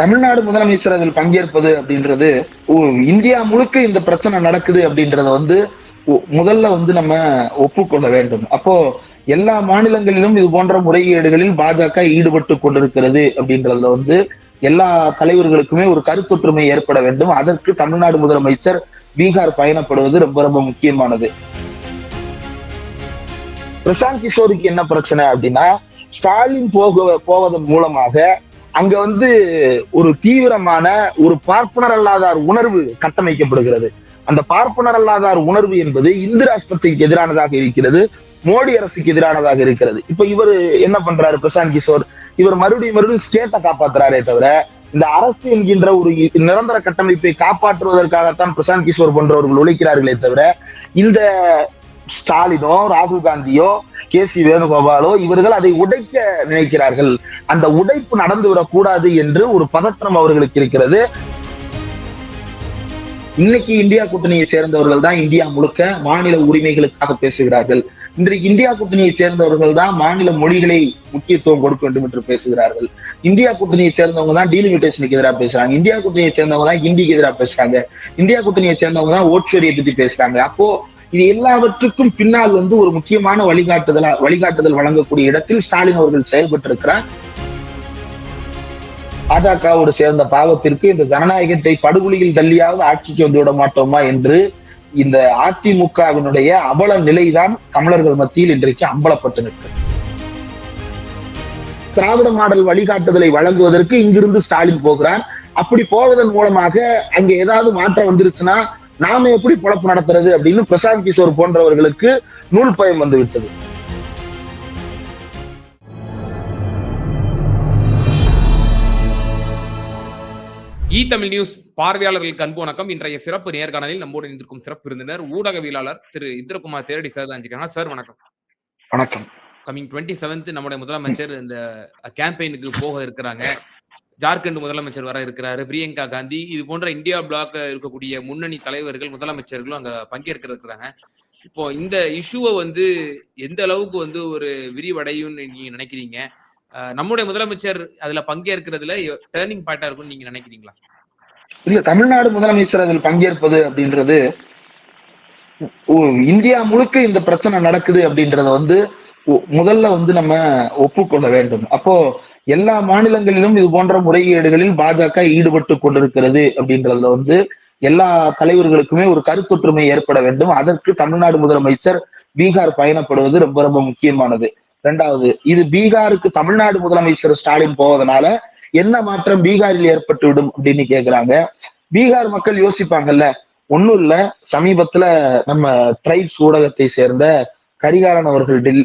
தமிழ்நாடு முதலமைச்சர் அதில் பங்கேற்பது அப்படின்றது இந்தியா முழுக்க இந்த பிரச்சனை நடக்குது அப்படின்றத வந்து முதல்ல வந்து நம்ம ஒப்புக்கொள்ள வேண்டும். அப்போ எல்லா மாநிலங்களிலும் இது போன்ற முறைகேடுகளில் பாஜக ஈடுபட்டு கொண்டிருக்கிறது அப்படின்றதுல வந்து எல்லா தலைவர்களுக்குமே ஒரு கருத்தொற்றுமை ஏற்பட வேண்டும். அதற்கு தமிழ்நாடு முதலமைச்சர் பீகார் பயணப்படுவது ரொம்ப ரொம்ப முக்கியமானது. பிரசாந்த் கிஷோருக்கு என்ன பிரச்சனை அப்படின்னா ஸ்டாலின் போக போவதன் மூலமாக அங்க வந்து ஒரு தீவிரமான ஒரு பார்ப்பனர் அல்லாதார் உணர்வு கட்டமைக்கப்படுகிறது. அந்த பார்ப்பனர் அல்லாதார் உணர்வு என்பது இந்து ராஷ்டிரத்துக்கு எதிரானதாக இருக்கிறது மோடி அரசுக்கு எதிரானதாக இருக்கிறது. இப்ப இவர் என்ன பண்றாரு பிரசாந்த் கிஷோர்? இவர் மறுபடியும் மறுபடியும் ஸ்டேட்டை காப்பாத்துறாரே தவிர இந்த அரசு என்கின்ற ஒரு நிரந்தர கட்டமைப்பை காப்பாற்றுவதற்காகத்தான் பிரசாந்த் கிஷோர் போன்றவர்கள் உழைக்கிறார்களே தவிர இந்த ஸ்டாலினோ ராகுல் காந்தியோ கே சி வேணுகோபாலோ இவர்கள் அதை உடைக்க நினைக்கிறார்கள். அந்த உடைப்பு நடந்துவிடக் கூடாது என்று ஒரு பதற்றம் அவர்களுக்கு இருக்கிறது. இன்னைக்கு இந்தியா கூட்டணியை சேர்ந்தவர்கள் தான் இந்தியா முழுக்க மாநில உரிமைகளுக்காக பேசுகிறார்கள். இன்றைக்கு இந்தியா கூட்டணியை சேர்ந்தவர்கள் தான் மாநில மொழிகளை முக்கியத்துவம் கொடுக்க வேண்டும் என்று பேசுகிறார்கள். இந்தியா கூட்டணியை சேர்ந்தவங்க தான் டீலிமிட்டேஷனுக்கு எதிராக பேசுறாங்க. இந்தியா கூட்டணியை சேர்ந்தவங்க தான் ஹிந்திக்கு எதிராக பேசுறாங்க. இந்தியா கூட்டணியை சேர்ந்தவங்க தான் ஓட்ஸ்வரியை பத்தி பேசுறாங்க. அப்போ இது எல்லாவற்றுக்கும் பின்னால் வந்து ஒரு முக்கியமான வழிகாட்டுதலா வழிகாட்டுதல் வழங்கக்கூடிய இடத்தில் ஸ்டாலின் அவர்கள் செயல்பட்டிருக்கிறார். பாஜகவோடு சேர்ந்த பாவத்திற்கு இந்த ஜனநாயகத்தை படுகொலியில் தள்ளியாவது ஆட்சிக்கு வந்து விட மாட்டோமா என்று இந்த அதிமுகவினுடைய அபல நிலைதான் தமிழர்கள் மத்தியில் இன்றைக்கு அம்பலப்பட்டு நிற்கிறது திராவிட மாடல் வழிகாட்டுதலை வழங்குவதற்கு இங்கிருந்து ஸ்டாலின் போகிறார். அப்படி போவதன் மூலமாக அங்க ஏதாவது மாற்றம் வந்துருச்சுன்னா நாம எப்படி பொழப்பு நடத்துறது அப்படின்னு பிரசாந்த் கிஷோர் போன்றவர்களுக்கு நூல் பயம் வந்து விட்டது இ தமிழ் நியூஸ் பார்வையாளர்களுக்கு அன்பு வணக்கம். இன்றைய சிறப்பு நேர்காணலில் நம்மோடு இணைந்திருக்கும் சிறப்பு விருந்தினர் ஊடகவியலாளர் திரு இந்திரகுமார் தேரடி சார் தான் சார் வணக்கம். வணக்கம். கமிங் டுவெண்ட்டி செவன்த் நம்முடைய முதலமைச்சர் இந்த கேம்பெயினுக்கு போக இருக்கிறாங்க. ஜார்க்கண்ட் முதலமைச்சர் வர இருக்கிறாரு பிரியங்கா காந்தி. இது போன்ற இந்தியா பிளாக் இருக்கக்கூடிய முன்னணி தலைவர்கள் முதலமைச்சர்களும் அங்க பங்கேற்க இருக்கிறாங்க. இப்போ இந்த இஷ்யூவை வந்து எந்த அளவுக்கு வந்து ஒரு விரிவடையும் நீங்க நினைக்கிறீங்க? நம்முடைய முதலமைச்சர் அதுல பங்கேற்கிறதுல டேர்னிங் பாயிண்டா இருக்கும்னு நீங்க நினைக்கிறீங்களா? இல்ல தமிழ்நாடு முதலமைச்சர் அதில் பங்கேற்பது அப்படின்றது ஓ- இந்தியா முழுக்க இந்த பிரச்சனை நடக்குது அப்படின்றத வந்து முதல்ல வந்து நம்ம ஒப்புக்கொள்ள வேண்டும். அப்போ எல்லா மாநிலங்களிலும் இது போன்ற முறைகேடுகளில் பாஜக ஈடுபட்டு கொண்டிருக்கிறது அப்படின்றதுல வந்து எல்லா தலைவர்களுக்குமே ஒரு கருத்தொற்றுமை ஏற்பட வேண்டும். அதற்கு தமிழ்நாடு முதலமைச்சர் பீகார் பயணப்படுவது ரொம்ப ரொம்ப முக்கியமானது. ரெண்டாவது இது பீகாருக்கு தமிழ்நாடு முதலமைச்சர் ஸ்டாலின் போவதனால என்ன மாற்றம் பீகாரில் ஏற்பட்டு விடும் அப்படின்னு கேக்குறாங்க. பீகார் மக்கள் யோசிப்பாங்கல்ல ஒண்ணும் இல்ல சமீபத்துல நம்ம ட்ரைப்ஸ் ஊடகத்தை சேர்ந்த கரிகாலன் அவர்கள் டெல்லி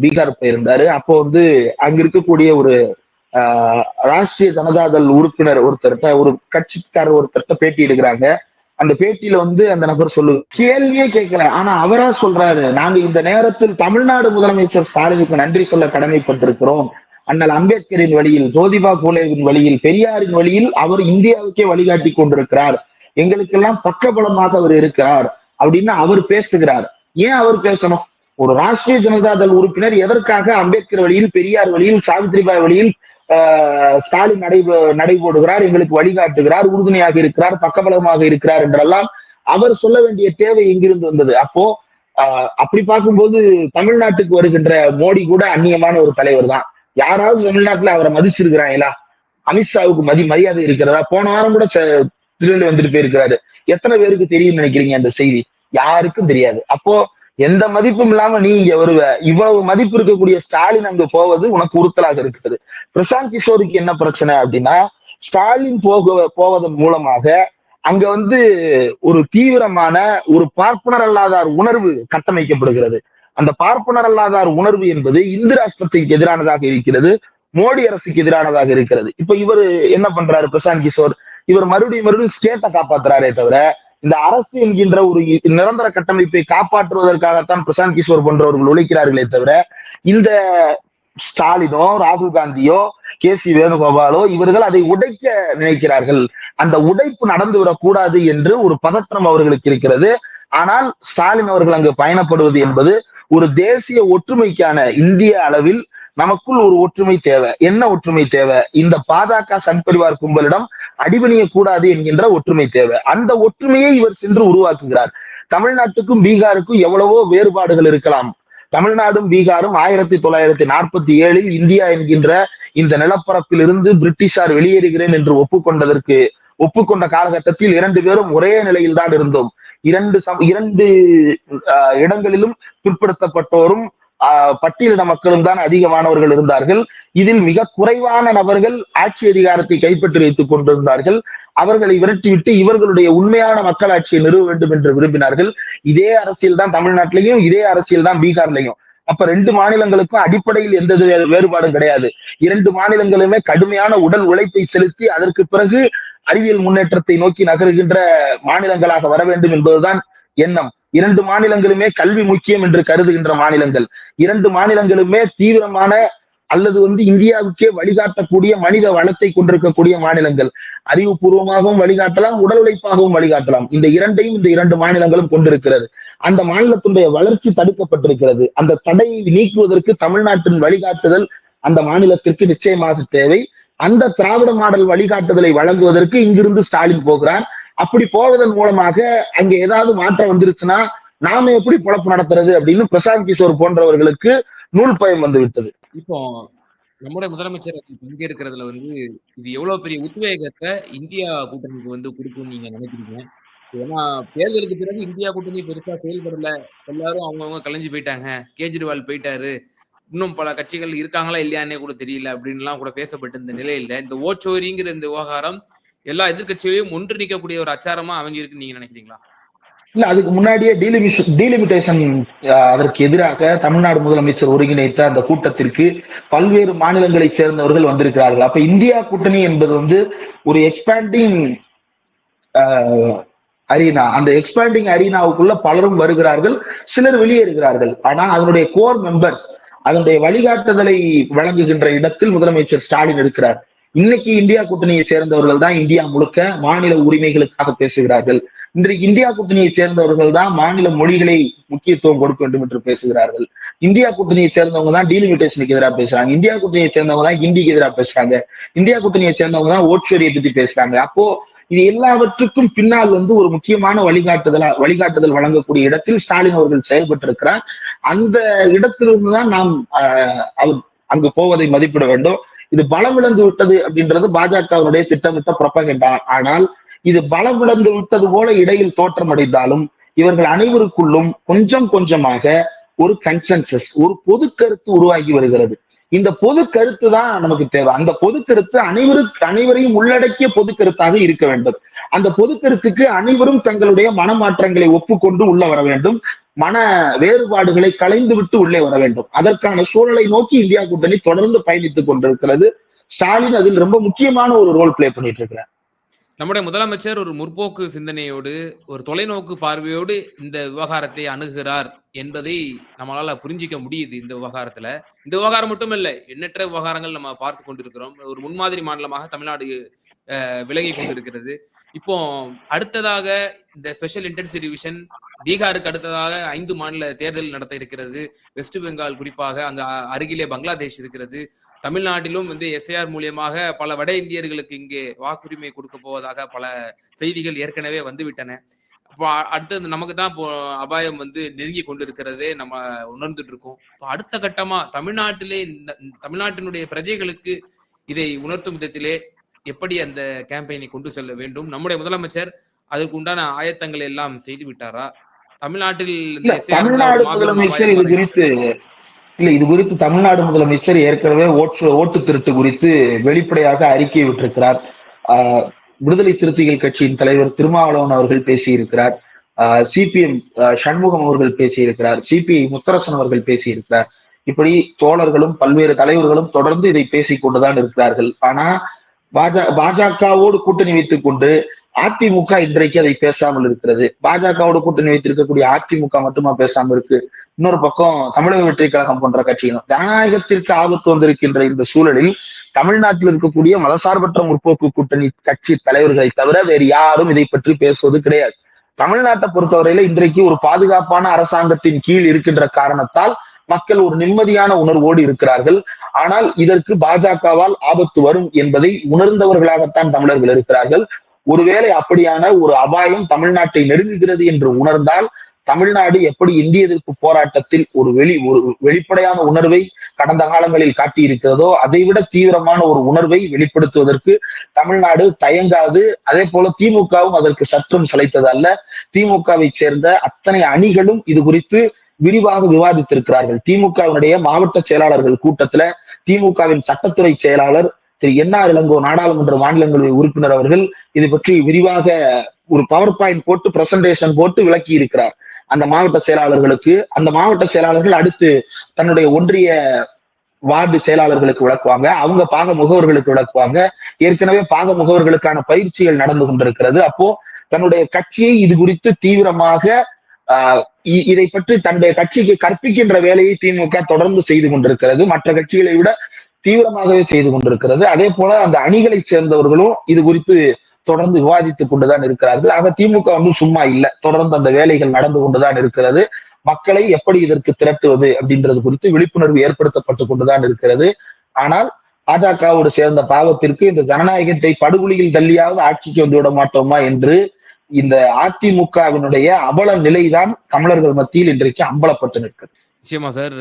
பீகார் போயிருந்தாரு. அப்போ வந்து அங்க இருக்கக்கூடிய ஒரு ஆஹ் ராஷ்டிரிய ஜனதாதள் உறுப்பினர் ஒருத்தர்கிட்ட ஒரு கட்சிக்காரர் ஒருத்தர்கிட்ட பேட்டி எடுக்கிறாங்க. அந்த பேட்டியில வந்து அந்த நபர் சொல்லு கேள்வியே கேட்கல ஆனா அவரா சொல்றாரு நாங்க இந்த நேரத்தில் தமிழ்நாடு முதலமைச்சர் ஸ்டாலினுக்கு நன்றி சொல்ல கடமைப்பட்டிருக்கிறோம். அண்ணல் அம்பேத்கரின் வழியில் ஜோதிபா பூலேவின் வழியில் பெரியாரின் வழியில் அவர் இந்தியாவுக்கே வழிகாட்டி கொண்டிருக்கிறார். எங்களுக்கெல்லாம் பக்கபலமாக அவர் இருக்கிறார். அப்படின்னு அவர் பேசுகிறார். ஏன் அவர் பேசணும்? ஒரு ராஷ்டிரிய ஜனதாதள் உறுப்பினர் எதற்காக அம்பேத்கர் வழியில் பெரியார் வழியில் சாவித்ரிபாய் வழியில் ஆஹ், ஸ்டாலின் நடை நடைபோடுகிறார் எங்களுக்கு வழிகாட்டுகிறார் உறுதுணையாக இருக்கிறார் பக்கபலமாக இருக்கிறார் என்றெல்லாம் அவர் சொல்ல வேண்டிய தேவை எங்கிருந்து வந்தது? அப்போ அப்படி பார்க்கும்போது தமிழ்நாட்டுக்கு வருகின்ற மோடி கூட அந்நியமான ஒரு தலைவர் தான். யாராவது தமிழ்நாட்டுல அவரை மதிச்சிருக்கிறாங்களா? அமித்ஷாவுக்கு மதி மரியாதை இருக்கிறதா? போன வாரம் கூட திருநெல்வேலி வந்துட்டு போயிருக்கிறாரு. எத்தனை பேருக்கு தெரியும் நினைக்கிறீங்க அந்த செய்தி? யாருக்கும் தெரியாது. அப்போ எந்த மதிப்பும் இல்லாம நீ இங்க வருவ. இவ்வளவு மதிப்பு இருக்கக்கூடிய ஸ்டாலின் அங்க போவது உனக்கு உறுத்தலாக இருக்கிறது. பிரசாந்த் கிஷோருக்கு என்ன பிரச்சனை அப்படின்னா ஸ்டாலின் போக போவதன் மூலமாக அங்க வந்து ஒரு தீவிரமான ஒரு பார்ப்பனர் அல்லாதார் உணர்வு கட்டமைக்கப்படுகிறது. அந்த பார்ப்பனர் அல்லாதார் உணர்வு என்பது இந்து ராஷ்டிரத்துக்கு எதிரானதாக இருக்கிறது மோடி அரசுக்கு எதிரானதாக இருக்கிறது. இப்ப இவர் என்ன பண்றாரு பிரசாந்த் கிஷோர்? இவர் மறுபடியும் மறுபடியும் ஸ்டேட்டை காப்பாத்துறாரே தவிர இந்த அரசு என்கின்ற ஒரு நிரந்தர கட்டமைப்பை காப்பாற்றுவதற்காகத்தான் பிரசாந்த் கிஷோர் போன்றவர்கள் உழைக்கிறார்களே தவிர இந்த ஸ்டாலினோ ராகுல் காந்தியோ கே சி வேணுகோபாலோ இவர்கள் அதை உடைக்க நினைக்கிறார்கள். அந்த உடைப்பு நடந்துவிடக் கூடாது என்று ஒரு பதற்றம் அவர்களுக்கு இருக்கிறது. ஆனால் ஸ்டாலின் அவர்கள் அங்கு பயணப்படுவது என்பது ஒரு தேசிய ஒற்றுமைக்கான இந்திய அளவில் நமக்குள் ஒரு ஒற்றுமை தேவை. என்ன ஒற்றுமை தேவை? இந்த பாஜக சங் பரிவார் கும்பலிடம் அடிபணிய கூடாது என்கின்ற ஒற்றுமை தேவை. அந்த ஒற்றுமையை இவர் சென்று உருவாக்குகிறார். தமிழ்நாட்டுக்கும் பீகாருக்கும் எவ்வளவோ வேறுபாடுகள் இருக்கலாம். தமிழ்நாடும் பீகாரும் ஆயிரத்தி தொள்ளாயிரத்தி நாற்பத்தி ஏழில் இந்தியா என்கின்ற இந்த நிலப்பரப்பில் இருந்து பிரிட்டிஷார் வெளியேறுகிறேன் என்று ஒப்புக்கொண்டதற்கு ஒப்புக்கொண்ட காலகட்டத்தில் இரண்டு பேரும் ஒரே நிலையில் தான் இருந்தோம். இரண்டு சம் இரண்டு இடங்களிலும் பிற்படுத்தப்பட்டோரும் பட்டியலின மக்களும் தான் அதிகமானவர்கள் இருந்தார்கள். இதில் மிக குறைவான நபர்கள் ஆட்சி அதிகாரத்தை கைப்பற்றி வைத்துக் கொண்டிருந்தார்கள். அவர்களை விரட்டிவிட்டு இவர்களுடைய உண்மையான மக்களாட்சியை நிறுவ வேண்டும் என்று விரும்பினார்கள். இதே அரசியல் தான் தமிழ்நாட்டிலையும் இதே அரசியல் தான் பீகார்லையும். அப்ப ரெண்டு மாநிலங்களுக்கும் அடிப்படையில் எந்த வேறுபாடும் கிடையாது. இரண்டு மாநிலங்களுமே கடுமையான உடல் உழைப்பை செலுத்தி அதற்கு பிறகு அறிவியல் முன்னேற்றத்தை நோக்கி நகருகின்ற மாநிலங்களாக வர வேண்டும் என்பதுதான் எண்ணம். இரண்டு மாநிலங்களுமே கல்வி முக்கியம் என்று கருதுகின்ற மாநிலங்கள். இரண்டு மாநிலங்களுமே தீவிரமான அல்லது வந்து இந்தியாவுக்கே வழிகாட்டக்கூடிய மனித வளத்தை கொண்டிருக்கக்கூடிய மாநிலங்கள். அறிவுபூர்வமாகவும் வழிகாட்டலாம் உடல் உழைப்பாகவும் வழிகாட்டலாம். இந்த இரண்டையும் இந்த இரண்டு மாநிலங்களும் கொண்டிருக்கிறது. அந்த மாநிலத்தினுடைய வளர்ச்சி தடுக்கப்பட்டிருக்கிறது. அந்த தடையை நீக்குவதற்கு தமிழ்நாட்டின் வழிகாட்டுதல் அந்த மாநிலத்திற்கு நிச்சயமாக தேவை. அந்த திராவிட மாடல் வழிகாட்டுதலை வழங்குவதற்கு இங்கிருந்து ஸ்டாலின் போகிறார். அப்படி போவதன் மூலமாக அங்க ஏதாவது மாற்றம் வந்துருச்சுன்னா நாம எப்படி பொழப்பு நடத்துறது அப்படின்னு பிரசாந்த் கிஷோர் போன்றவர்களுக்கு நூல் பயம் வந்து விட்டது. இப்போ நம்முடைய முதலமைச்சர் பங்கேற்கிறதுல வந்து இது எவ்வளவு பெரிய உத்வேகத்தை இந்தியா கூட்டணிக்கு வந்து கொடுக்கும்னு நீங்க நினைக்கிறீங்க? ஏன்னா தேர்தலுக்கு பிறகு இந்தியா கூட்டணி பெருசா செயல்படல. எல்லாரும் அவங்கவுங்க கலைஞ்சு போயிட்டாங்க. கேஜ்ரிவால் போயிட்டாரு. இன்னும் பல கட்சிகள் இருக்காங்களா இல்லையானே கூட தெரியல அப்படின்லாம் கூட பேசப்பட்ட இந்த நிலையில இந்த ஓச்சோரிங்கிற இந்த விவகாரம் எல்லா எதிர்கட்சிகளையும் ஒன்று ஒரு அச்சாரமா அவங்க இருக்கு நீங்க நினைக்கிறீங்களா? இல்ல அதுக்கு முன்னாடியே டீலிமிட்டேஷன் அதற்கு எதிராக தமிழ்நாடு முதலமைச்சர் ஒருங்கிணைத்த அந்த கூட்டத்திற்கு பல்வேறு மாநிலங்களை சேர்ந்தவர்கள் வந்திருக்கிறார்கள். அப்ப இந்தியா கூட்டணி என்பது வந்து ஒரு எக்ஸ்பேண்டிங் அரீனா அந்த எக்ஸ்பேண்டிங் அரீனாவுக்குள்ள பலரும் வருகிறார்கள் சிலர் வெளியேறுகிறார்கள். ஆனா அதனுடைய கோர் மெம்பர்ஸ் அதனுடைய வழிகாட்டுதலை வழங்குகின்ற இடத்தில் முதலமைச்சர் ஸ்டாலின் இருக்கிறார். இன்னைக்கு இந்தியா கூட்டணியை சேர்ந்தவர்கள் தான் இந்தியா முழுக்க மாநில உரிமைகளுக்காக பேசுகிறார்கள். இன்றைக்கு இந்தியா கூட்டணியை சேர்ந்தவர்கள் தான் மாநில மொழிகளை முக்கியத்துவம் கொடுக்க வேண்டும் என்று பேசுகிறார்கள். இந்தியா கூட்டணியை சேர்ந்தவங்க தான் டீலிமிட்டேஷனுக்கு எதிராக பேசுறாங்க. இந்தியா கூட்டணியை சேர்ந்தவங்க தான் ஹிந்திக்கு எதிராக பேசுறாங்க. இந்தியா கூட்டணியை சேர்ந்தவங்க தான் ஓட்சோரியை பத்தி பேசுறாங்க. அப்போ இது எல்லாவற்றுக்கும் பின்னால் வந்து ஒரு முக்கியமான வழிகாட்டுதலா வழிகாட்டுதல் வழங்கக்கூடிய இடத்தில் ஸ்டாலின் அவர்கள் செயல்பட்டிருக்கிறார். அந்த இடத்திலிருந்து தான் நாம் அவர் அங்கு போவதை மதிப்பிட வேண்டும். இது பலமிழந்து விட்டது அப்படின்றது பாஜகவினுடைய திட்டமிட்ட புறப்பகண்டா ஆனால் இது பலமிழந்து விட்டது போல இடையில் தோற்றமடைந்தாலும் இவர்கள் அனைவருக்குள்ளும் கொஞ்சம் கொஞ்சமாக ஒரு கன்சென்சஸ் ஒரு பொது கருத்து உருவாகி வருகிறது. இந்த பொது கருத்து தான் நமக்கு தேவை. அந்த பொது கருத்து அனைவருக்கு அனைவரையும் உள்ளடக்கிய பொது கருத்தாக இருக்க வேண்டும். அந்த பொது கருத்துக்கு அனைவரும் தங்களுடைய மனமாற்றங்களை ஒப்புக்கொண்டு உள்ள வர வேண்டும். மன வேறுபாடுகளை கலைந்து விட்டு உள்ளே வர வேண்டும். அதற்கான சூழலை நோக்கி இந்தியா கூட்டணி தொடர்ந்து பயணித்துக் கொண்டிருக்கிறது. ஸ்டாலின் அதில் ரொம்ப முக்கியமான ஒரு ரோல் பிளே பண்ணிட்டு இருக்கிறார் நம்முடைய முதலமைச்சர் ஒரு முற்போக்கு சிந்தனையோடு ஒரு தொலைநோக்கு பார்வையோடு இந்த விவகாரத்தை அணுகுகிறார் என்பதை நம்மளால புரிஞ்சிக்க முடியுது இந்த விவகாரத்துல. இந்த விவகாரம் மட்டும் இல்ல எண்ணற்ற விவகாரங்கள் நம்ம பார்த்து கொண்டிருக்கிறோம். ஒரு முன்மாதிரி மாநிலமாக தமிழ்நாடு அஹ், விலகி கொண்டிருக்கிறது. இப்போ அடுத்ததாக இந்த ஸ்பெஷல் இன்டென்சிவ் டிவிஷன் பீகாருக்கு அடுத்ததாக ஐந்து மாநில தேர்தல் நடத்த இருக்கிறது. வெஸ்ட் பெங்கால் குறிப்பாக அங்க அருகிலே பங்களாதேஷ் இருக்கிறது. தமிழ்நாட்டிலும் வந்து எஸ்ஐஆர் மூலியமாக பல வட இந்தியர்களுக்கு இங்கே வாக்குரிமை கொடுக்க போவதாக பல செய்திகள் ஏற்கனவே வந்துவிட்டன. இப்போ அடுத்தது நமக்கு தான் இப்போ அபாயம் வந்து நெருங்கி கொண்டிருக்கிறதே நம்ம உணர்ந்துட்டு இருக்கோம் இப்போ அடுத்த கட்டமா தமிழ்நாட்டிலே தமிழ்நாட்டினுடைய பிரஜைகளுக்கு இதை உணர்த்தும் விதத்திலே எப்படி அந்த கேம்பெயினை கொண்டு செல்ல வேண்டும்? நம்முடைய முதலமைச்சர் அதற்கு உண்டான ஆயத்தங்களை எல்லாம் செய்து விட்டாரா தமிழ்நாட்டில் தமிழ்நாடு முதலமைச்சர் இது குறித்து இல்ல இது குறித்து தமிழ்நாடு முதலமைச்சர் ஏற்கனவே ஓட்டு ஓட்டு திருட்டு குறித்து வெளிப்படையாக அறிக்கை விட்டிருக்கிறார். விடுதலை சிறுத்தைகள் கட்சியின் தலைவர் திருமாவளவன் அவர்கள் பேசியிருக்கிறார். சிபிஎம் சண்முகம் அவர்கள் பேசியிருக்கிறார். சிபிஐ முத்தரசன் அவர்கள் பேசியிருக்கிறார். இப்படி தோழர்களும் பல்வேறு தலைவர்களும் தொடர்ந்து இதை பேசிக் கொண்டுதான் இருக்கிறார்கள். ஆனா பாஜக பாஜகவோடு கூட்டணி வைத்துக் கொண்டு அதிமுக இன்றைக்கு அதை பேசாமல் இருக்கிறது. பாஜகவோட கூட்டணி வைத்திருக்கக்கூடிய அதிமுக மட்டுமா பேசாமல் இருக்கு? இன்னொரு பக்கம் தமிழக வெற்றி கழகம் போன்ற கட்சிகளும் ஜனநாயகத்திற்கு ஆபத்து வந்திருக்கின்ற இந்த சூழலில் தமிழ்நாட்டில் இருக்கக்கூடிய மதசார்பற்ற முற்போக்கு கூட்டணி கட்சி தலைவர்களை தவிர வேறு யாரும் இதை பற்றி பேசுவது கிடையாது. தமிழ்நாட்டை பொறுத்தவரையில இன்றைக்கு ஒரு பாதுகாப்பான அரசாங்கத்தின் கீழ் இருக்கின்ற காரணத்தால் மக்கள் ஒரு நிம்மதியான உணர்வோடு இருக்கிறார்கள். ஆனால் இதற்கு பாஜகவால் ஆபத்து வரும் என்பதை உணர்ந்தவர்களாகத்தான் தமிழர்கள் இருக்கிறார்கள். ஒருவேளை அப்படியான ஒரு அபாயம் தமிழ்நாட்டை நெருங்குகிறது என்று உணர்ந்தால் தமிழ்நாடு எப்படி இந்திய எதிர்ப்பு போராட்டத்தில் ஒரு வெளி ஒரு வெளிப்படையான உணர்வை கடந்த காலங்களில் காட்டியிருக்கிறதோ அதைவிட தீவிரமான ஒரு உணர்வை வெளிப்படுத்துவதற்கு தமிழ்நாடு தயங்காது. அதே போல திமுகவும் அதற்கு சற்றும் சளைத்தது அல்ல. திமுகவை சேர்ந்த அத்தனை அணிகளும் இது குறித்து விரிவாக விவாதித்திருக்கிறார்கள். திமுகவினுடைய மாவட்ட செயலாளர்கள் கூட்டத்துல திமுகவின் சட்டத்துறை செயலாளர் திரு என்ஆர் இளங்கோ நாடாளுமன்ற மாநிலங்களின் உறுப்பினர் அவர்கள் இது பற்றி விரிவாக ஒரு பவர் பாயிண்ட் போட்டு பிரசன்டேஷன் போட்டு விளக்கி இருக்கிறார் அந்த மாவட்ட செயலாளர்களுக்கு அந்த மாவட்ட செயலாளர்கள் அடுத்து தன்னுடைய ஒன்றிய வார்டு செயலாளர்களுக்கு விளக்குவாங்க அவங்க பாக முகவர்களுக்கு விளக்குவாங்க. ஏற்கனவே பாக முகவர்களுக்கான பயிற்சிகள் நடந்து கொண்டிருக்கிறது. அப்போ தன்னுடைய கட்சியை இது குறித்து தீவிரமாக ஆஹ் இதை பற்றி தன்னுடைய கட்சிக்கு கற்பிக்கின்ற வேலையை திமுக தொடர்ந்து செய்து கொண்டிருக்கிறது. மற்ற கட்சிகளை விட தீவிரமாகவே செய்து கொண்டிருக்கிறது. அதே போல அந்த அணிகளை சேர்ந்தவர்களும் இது குறித்து தொடர்ந்து விவாதித்துக் கொண்டுதான் இருக்கிறார்கள். ஆக திமுக வந்து சும்மா இல்ல. தொடர்ந்து அந்த வேலைகள் நடந்து கொண்டுதான் இருக்கிறது. மக்களை எப்படி இதற்கு திரட்டுவது அப்படின்றது குறித்து விழிப்புணர்வு ஏற்படுத்தப்பட்டு கொண்டுதான் இருக்கிறது. ஆனால் பாஜகவோடு சேர்ந்த பாவத்திற்கு இந்த ஜனநாயகத்தை படுகொலியில் தள்ளியாவது ஆட்சிக்கு வந்து விட மாட்டோமா என்று இந்த அதிமுகவினுடைய அவல நிலைதான் தமிழர்கள் மத்தியில் இன்றைக்கு அம்பலப்பட்டு நிற்கிறது நிச்சயமா சார்.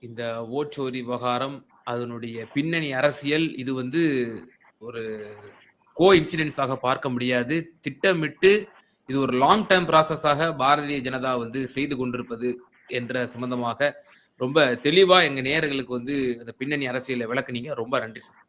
இந்த ஓட்சோரி விவகாரம் அதனுடைய பின்னணி அரசியல் இது வந்து ஒரு கோ இன்சிடென்ட்ஸாக பார்க்க முடியாது. திட்டமிட்டு இது ஒரு லாங் டேர்ம் ப்ராசஸாக பாரதிய ஜனதா வந்து செய்து கொண்டிருப்பது என்ற சம்பந்தமாக ரொம்ப தெளிவா எங்க நேயர்களுக்கு வந்து அந்த பின்னணி அரசியலை விளக்குனீங்க. ரொம்ப நன்றி சார்.